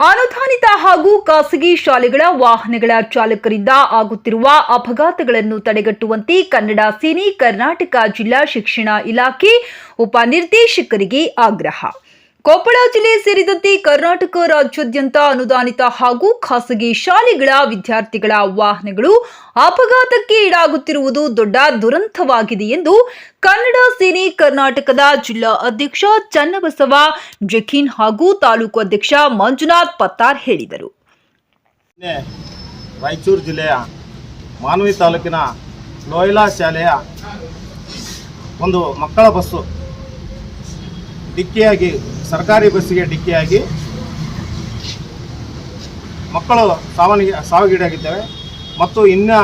ಅನುದಾನಿತ ಹಾಗೂ ಖಾಸಗಿ ಶಾಲೆಗಳ ವಾಹನಗಳ ಚಾಲಕರಿಂದ ಆಗುತ್ತಿರುವ ಅಪಘಾತಗಳನ್ನು ತಡೆಗಟ್ಟುವಂತೆ ಕನ್ನಡ ಸೇನೆ ಕರ್ನಾಟಕ ಜಿಲ್ಲಾ ಶಿಕ್ಷಣ ಇಲಾಖೆ ಉಪನಿರ್ದೇಶಕರಿಗೆ ಆಗ್ರಹ. ಕೊಪ್ಪಳ ಜಿಲ್ಲೆ ಸೇರಿದಂತೆ ಕರ್ನಾಟಕ ರಾಜ್ಯಾದ್ಯಂತ ಅನುದಾನಿತ ಹಾಗೂ ಖಾಸಗಿ ಶಾಲೆಗಳ ವಿದ್ಯಾರ್ಥಿಗಳ ವಾಹನಗಳು ಅಪಘಾತಕ್ಕೆ ಈಡಾಗುತ್ತಿರುವುದು ದೊಡ್ಡ ದುರಂತವಾಗಿದೆ ಎಂದು ಕನ್ನಡ ಸೇನೆ ಕರ್ನಾಟಕದ ಜಿಲ್ಲಾ ಅಧ್ಯಕ್ಷ ಚನ್ನಬಸವ ಜಖೀನ್ ಹಾಗೂ ತಾಲೂಕು ಅಧ್ಯಕ್ಷ ಮಂಜುನಾಥ್ ಪತ್ತಾರ್ ಹೇಳಿದರು. ರಾಯಚೂರು ಜಿಲ್ಲೆಯ ಮಾನವಿ ತಾಲೂಕಿನ ಲೋಯ್ಲಾ ಶಾಲೆಯ ಒಂದು ಮಕ್ಕಳ ಬಸ್ಸು ಡಿಕ್ಕಿಯಾಗಿ ಸರ್ಕಾರಿ ಬಸ್ಸಿಗೆ ಡಿಕ್ಕಿಯಾಗಿ ಮಕ್ಕಳು ಸಾವನಿಗೆ ಸಾವಿಗೀಡಾಗಿದ್ದೇವೆ. ಮತ್ತು ಇನ್ನು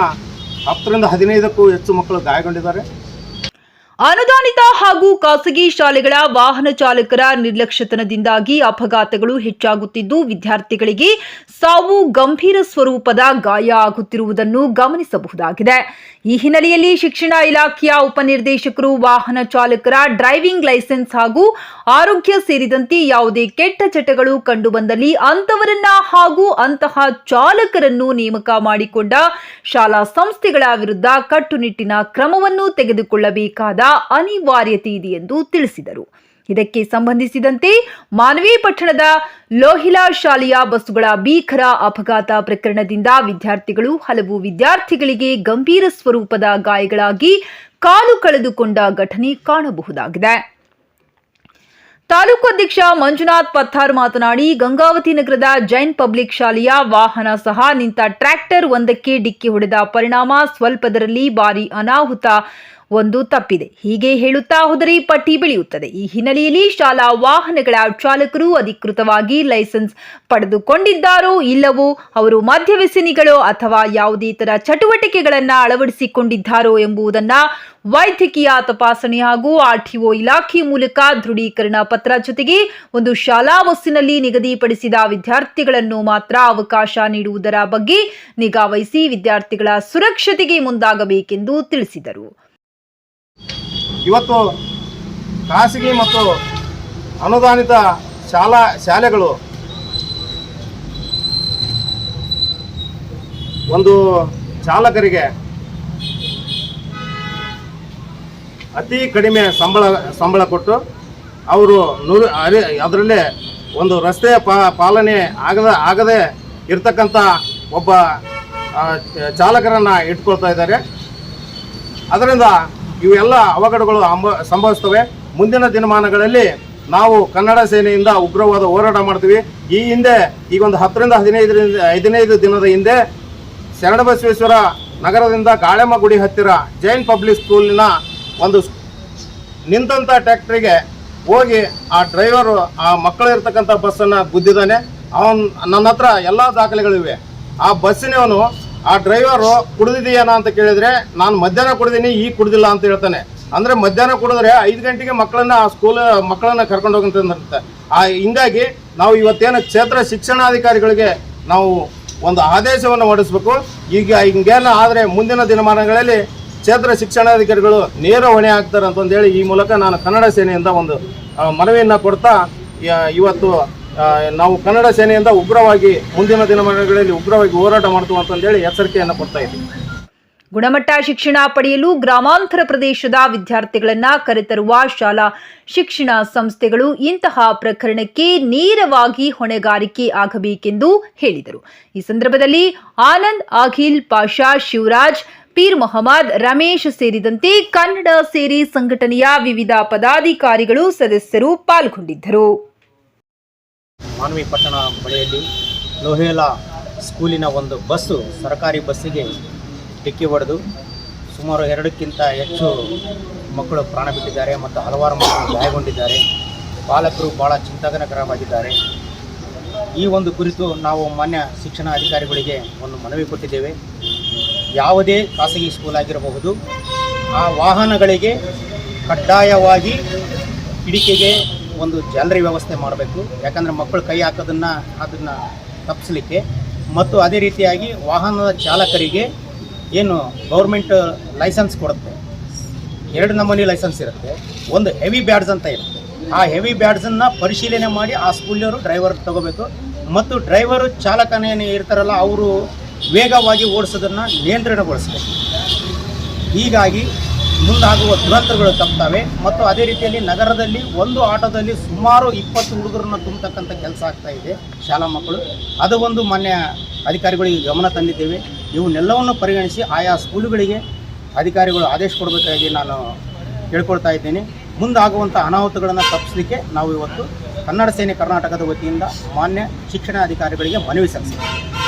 ಹತ್ತರಿಂದ ಹದಿನೈದಕ್ಕೂ ಹೆಚ್ಚು ಮಕ್ಕಳು ಗಾಯಗೊಂಡಿದ್ದಾರೆ. ಅನುದಾನಿತ ಹಾಗೂ ಖಾಸಗಿ ಶಾಲೆಗಳ ವಾಹನ ಚಾಲಕರ ನಿರ್ಲಕ್ಷ್ಯತನದಿಂದಾಗಿ ಅಪಘಾತಗಳು ಹೆಚ್ಚಾಗುತ್ತಿದ್ದು, ವಿದ್ಯಾರ್ಥಿಗಳಿಗೆ ಸಾವು ಗಂಭೀರ ಸ್ವರೂಪದ ಗಾಯ ಆಗುತ್ತಿರುವುದನ್ನು ಗಮನಿಸಬಹುದಾಗಿದೆ. ಈ ಹಿನ್ನೆಲೆಯಲ್ಲಿ ಶಿಕ್ಷಣ ಇಲಾಖೆಯ ಉಪನಿರ್ದೇಶಕರು, ವಾಹನ ಚಾಲಕರ ಡ್ರೈವಿಂಗ್ ಲೈಸೆನ್ಸ್ ಹಾಗೂ ಆರೋಗ್ಯ ಸೇರಿದಂತೆ ಯಾವುದೇ ಕೆಟ್ಟ ಚಟಗಳು ಕಂಡುಬಂದಲ್ಲಿ ಅಂತವರನ್ನ ಹಾಗೂ ಅಂತಹ ಚಾಲಕರನ್ನು ನೇಮಕ ಮಾಡಿಕೊಂಡ ಶಾಲಾ ಸಂಸ್ಥೆಗಳ ವಿರುದ್ಧ ಕಟ್ಟುನಿಟ್ಟಿನ ಕ್ರಮವನ್ನು ತೆಗೆದುಕೊಳ್ಳಬೇಕಾದ ಅನಿವಾರ್ಯತೆ ಇದೆ ಎಂದು ತಿಳಿಸಿದರು. ಇದಕ್ಕೆ ಸಂಬಂಧಿಸಿದಂತೆ ಮಾನವಿ ಪಟ್ಟಣದ ಲೋಹಿಲಾ ಶಾಲೆಯ ಬಸ್ಸುಗಳ ಭೀಕರ ಅಪಘಾತ ಪ್ರಕರಣದಿಂದ ವಿದ್ಯಾರ್ಥಿಗಳು ಹಲವು ವಿದ್ಯಾರ್ಥಿಗಳಿಗೆ ಗಂಭೀರ ಸ್ವರೂಪದ ಗಾಯಗಳಾಗಿ ಕಾಲು ಕಳೆದುಕೊಂಡ ಘಟನೆ ಕಾಣಬಹುದಾಗಿದೆ. ತಾಲೂಕು ಅಧ್ಯಕ್ಷ ಮಂಜುನಾಥ್ ಪತ್ತಾರ್ ಮಾತನಾಡಿ, ಗಂಗಾವತಿ ನಗರದ ಜೈನ್ ಪಬ್ಲಿಕ್ ಶಾಲೆಯ ವಾಹನ ಸಹ ನಿಂತ ಟ್ರ್ಯಾಕ್ಟರ್ ಒಂದಕ್ಕೆ ಡಿಕ್ಕಿ ಹೊಡೆದ ಪರಿಣಾಮ, ಸ್ವಲ್ಪದರಲ್ಲಿ ಭಾರಿ ಅನಾಹುತ ಒಂದು ತಪ್ಪಿದೆ. ಹೀಗೆ ಹೇಳುತ್ತಾ ಹೋದರೆ ಪಟ್ಟಿ ಬೆಳೆಯುತ್ತದೆ. ಈ ಹಿನ್ನೆಲೆಯಲ್ಲಿ ಶಾಲಾ ವಾಹನಗಳ ಚಾಲಕರು ಅಧಿಕೃತವಾಗಿ ಲೈಸೆನ್ಸ್ ಪಡೆದುಕೊಂಡಿದ್ದಾರೋ ಇಲ್ಲವೋ, ಅವರು ಮದ್ಯವ್ಯಸನಿಗಳೋ ಅಥವಾ ಯಾವುದೇ ಇತರ ಚಟುವಟಿಕೆಗಳನ್ನು ಅಳವಡಿಸಿಕೊಂಡಿದ್ದಾರೋ ಎಂಬುದನ್ನ ವೈದ್ಯಕೀಯ ತಪಾಸಣೆ ಹಾಗೂ ಆರ್ಟಿಒ ಇಲಾಖೆ ಮೂಲಕ ದೃಢೀಕರಣ ಪತ್ರ ಜೊತೆಗೆ ಒಂದು ಶಾಲಾ ಬಸ್ಸಿನಲ್ಲಿ ನಿಗದಿಪಡಿಸಿದ ವಿದ್ಯಾರ್ಥಿಗಳನ್ನು ಮಾತ್ರ ಅವಕಾಶ ನೀಡುವುದರ ಬಗ್ಗೆ ನಿಗಾವಹಿಸಿ ವಿದ್ಯಾರ್ಥಿಗಳ ಸುರಕ್ಷತೆಗೆ ಮುಂದಾಗಬೇಕೆಂದು ತಿಳಿಸಿದರು. ಇವತ್ತು ಖಾಸಗಿ ಮತ್ತು ಅನುದಾನಿತ ಶಾಲಾ ಶಾಲೆಗಳು ಒಂದು ಚಾಲಕರಿಗೆ ಅತಿ ಕಡಿಮೆ ಸಂಬಳ ಸಂಬಳ ಕೊಟ್ಟು ಅವರು ನೂರು, ಅರಿ, ಅದರಲ್ಲಿ ಒಂದು ರಸ್ತೆಯ ಪಾ, ಪಾಲನೆ ಆಗದ, ಆಗದೆ ಇರ್ತಕ್ಕಂಥ ಒಬ್ಬ ಚಾಲಕರನ್ನು ಇಟ್ಕೊಳ್ತಾ ಇದ್ದಾರೆ. ಅದರಿಂದ ಇವೆಲ್ಲ ಅವಘಡಗಳು ಸಂಭವಿಸ್ತವೆ. ಮುಂದಿನ ದಿನಮಾನಗಳಲ್ಲಿ ನಾವು ಕನ್ನಡ ಸೇನೆಯಿಂದ ಉಗ್ರವಾದ ಹೋರಾಟ ಮಾಡ್ತೀವಿ. ಈ ಹಿಂದೆ, ಈಗ ಒಂದು ಹತ್ತರಿಂದ ಹದಿನೈದರಿಂದ ಹದಿನೈದು ದಿನದ ಹಿಂದೆ, ಶರಣಬಸವೇಶ್ವರ ನಗರದಿಂದ ಗಾಳೆಮ್ಮ ಗುಡಿ ಹತ್ತಿರ ಜೈನ್ ಪಬ್ಲಿಕ್ ಸ್ಕೂಲಿನ ಒಂದು ನಿಂತಂಥ ಟ್ಯಾಕ್ಟ್ರಿಗೆ ಹೋಗಿ ಆ ಡ್ರೈವರು, ಆ ಮಕ್ಕಳು ಇರ್ತಕ್ಕಂಥ ಬಸ್ಸನ್ನು ಗುದ್ದಿದ್ದಾನೆ. ಅವನು, ನನ್ನ ಹತ್ರ ಎಲ್ಲ ದಾಖಲೆಗಳಿವೆ. ಆ ಬಸ್ಸಿನವನು ಆ ಡ್ರೈವರು ಕುಡಿದಿದೆಯಾನ ಅಂತ ಕೇಳಿದ್ರೆ, ನಾನು ಮಧ್ಯಾಹ್ನ ಕುಡಿದೀನಿ, ಈ ಕುಡಿದಿಲ್ಲ ಅಂತ ಹೇಳ್ತಾನೆ. ಅಂದ್ರೆ ಮಧ್ಯಾಹ್ನ ಕುಡಿದ್ರೆ ಐದು ಗಂಟೆಗೆ ಮಕ್ಕಳನ್ನ ಆ ಸ್ಕೂಲ್ ಮಕ್ಕಳನ್ನ ಕರ್ಕೊಂಡು ಹೋಗಂತ ಆ ಹಿಂಗಾಗಿ ನಾವು ಇವತ್ತೇನು ಕ್ಷೇತ್ರ ಶಿಕ್ಷಣಾಧಿಕಾರಿಗಳಿಗೆ ನಾವು ಒಂದು ಆದೇಶವನ್ನು ಹೊರಡಿಸ್ಬೇಕು. ಈಗ ಹಿಂಗೇನ ಆದರೆ ಮುಂದಿನ ದಿನಮಾನಗಳಲ್ಲಿ ಕ್ಷೇತ್ರ ಶಿಕ್ಷಣಾಧಿಕಾರಿಗಳು ನೇರ ಹೊಣೆ ಆಗ್ತಾರೆ ಅಂತಂದೇಳಿ ಈ ಮೂಲಕ ನಾನು ಕನ್ನಡ ಸೇನೆಯಿಂದ ಒಂದು ಮನವಿಯನ್ನು ಕೊಡ್ತಾ ಇವತ್ತು ನಾವು ಕನ್ನಡ ಸೇನೆಯಿಂದ ಉಗ್ರವಾಗಿ, ಮುಂದಿನ ದಿನಮಾನಗಳಲ್ಲಿ ಉಗ್ರವಾಗಿ ಹೋರಾಟ ಮಾಡ್ತೀವಿ ಅಂತಂದೇಳಿ ಎಚ್ಚರಿಕೆಯನ್ನು ಕೊಡ್ತಾ ಇದ್ದೀವಿ. ಗುಣಮಟ್ಟ ಶಿಕ್ಷಣ ಪಡೆಯಲು ಗ್ರಾಮಾಂತರ ಪ್ರದೇಶದ ವಿದ್ಯಾರ್ಥಿಗಳನ್ನ ಕರೆತರುವ ಶಾಲಾ ಶಿಕ್ಷಣ ಸಂಸ್ಥೆಗಳು ಇಂತಹ ಪ್ರಕರಣಕ್ಕೆ ನೇರವಾಗಿ ಹೊಣೆಗಾರಿಕೆ ಆಗಬೇಕೆಂದು ಹೇಳಿದರು. ಈ ಸಂದರ್ಭದಲ್ಲಿ ಆನಂದ್ ಅಖಿಲ್ ಪಾಷಾ ಶಿವರಾಜ್, ಪೀರ್ ಮೊಹಮ್ಮದ್, ರಮೇಶ್ ಸೇರಿದಂತೆ ಕನ್ನಡ ಸೇರಿ ಸಂಘಟನೆಯ ವಿವಿಧ ಪದಾಧಿಕಾರಿಗಳು ಸದಸ್ಯರು ಪಾಲ್ಗೊಂಡಿದ್ದರು. ಮಾನವಿ ಪಟ್ಟಣ ಬಳಿಯಲ್ಲಿ ಲೋಹೇಲಾ ಸ್ಕೂಲಿನ ಒಂದು ಬಸ್ಸು ಸರ್ಕಾರಿ ಬಸ್ಸಿಗೆ ಡಿಕ್ಕಿ ಹೊಡೆದು ಸುಮಾರು ಎರಡಕ್ಕಿಂತ ಹೆಚ್ಚು ಮಕ್ಕಳು ಪ್ರಾಣ ಬಿಟ್ಟಿದ್ದಾರೆ ಮತ್ತು ಹಲವಾರು ಮಕ್ಕಳು ಗಾಯಗೊಂಡಿದ್ದಾರೆ. ಪಾಲಕರು ಭಾಳ ಚಿಂತಾಜನಕರವಾಗಿದ್ದಾರೆ. ಈ ಒಂದು ಕುರಿತು ನಾವು ಮಾನ್ಯ ಶಿಕ್ಷಣ ಅಧಿಕಾರಿಗಳಿಗೆ ಒಂದು ಮನವಿ ಕೊಟ್ಟಿದ್ದೇವೆ. ಯಾವುದೇ ಖಾಸಗಿ ಸ್ಕೂಲ್ ಆಗಿರಬಹುದು, ಆ ವಾಹನಗಳಿಗೆ ಕಡ್ಡಾಯವಾಗಿ ಕಿಡಿಕೆಗೆ ಒಂದು ಜಾಲರಿ ವ್ಯವಸ್ಥೆ ಮಾಡಬೇಕು. ಯಾಕಂದರೆ ಮಕ್ಕಳು ಕೈ ಹಾಕೋದನ್ನು ಅದನ್ನು ತಪ್ಪಿಸಲಿಕ್ಕೆ ಮತ್ತು ಅದೇ ರೀತಿಯಾಗಿ ವಾಹನದ ಚಾಲಕರಿಗೆ ಏನು ಗೌರ್ಮೆಂಟ್ ಲೈಸೆನ್ಸ್ ಕೊಡುತ್ತೆ. ಎರಡು ನಮೂನಿ ಲೈಸೆನ್ಸ್ ಇರುತ್ತೆ. ಒಂದು ಹೆವಿ ಬ್ಯಾಡ್ಸ್ ಅಂತ ಇರುತ್ತೆ. ಆ ಹೆವಿ ಬ್ಯಾಡ್ಸನ್ನು ಪರಿಶೀಲನೆ ಮಾಡಿ ಆ ಸ್ಕೂಲಿಯವರು ಡ್ರೈವರ್ ತಗೋಬೇಕು. ಮತ್ತು ಡ್ರೈವರು ಚಾಲಕನೇನು ಇರ್ತಾರಲ್ಲ, ಅವರು ವೇಗವಾಗಿ ಓಡಿಸೋದನ್ನು ನಿಯಂತ್ರಣಗೊಳಿಸಬೇಕು. ಹೀಗಾಗಿ ಮುಂದಾಗುವ ದುರಂತಗಳು ತಪ್ತವೆ. ಮತ್ತು ಅದೇ ರೀತಿಯಲ್ಲಿ ನಗರದಲ್ಲಿ ಒಂದು ಆಟೋದಲ್ಲಿ ಸುಮಾರು ಇಪ್ಪತ್ತು ಹುಡುಗರನ್ನು ತುಂಬತಕ್ಕಂಥ ಕೆಲಸ ಆಗ್ತಾ ಇದೆ ಶಾಲಾ ಮಕ್ಕಳು. ಅದು ಒಂದು ಮಾನ್ಯ ಅಧಿಕಾರಿಗಳಿಗೆ ಗಮನ ತಂದಿದ್ದೇವೆ. ಇವನ್ನೆಲ್ಲವನ್ನು ಪರಿಗಣಿಸಿ ಆಯಾ ಸ್ಕೂಲುಗಳಿಗೆ ಅಧಿಕಾರಿಗಳು ಆದೇಶ ಕೊಡಬೇಕಾಗಿ ನಾನು ಕೇಳ್ಕೊಳ್ತಾ ಇದ್ದೇನೆ. ಮುಂದಾಗುವಂಥ ಅನಾಹುತಗಳನ್ನು ತಪ್ಪಿಸಲಿಕ್ಕೆ ನಾವು ಇವತ್ತು ಕನ್ನಡ ಸೇನೆ ಕರ್ನಾಟಕದ ವತಿಯಿಂದ ಮಾನ್ಯ ಶಿಕ್ಷಣ ಅಧಿಕಾರಿಗಳಿಗೆ ಮನವಿ ಸಲ್ಲಿಸಿದ್ದೇವೆ.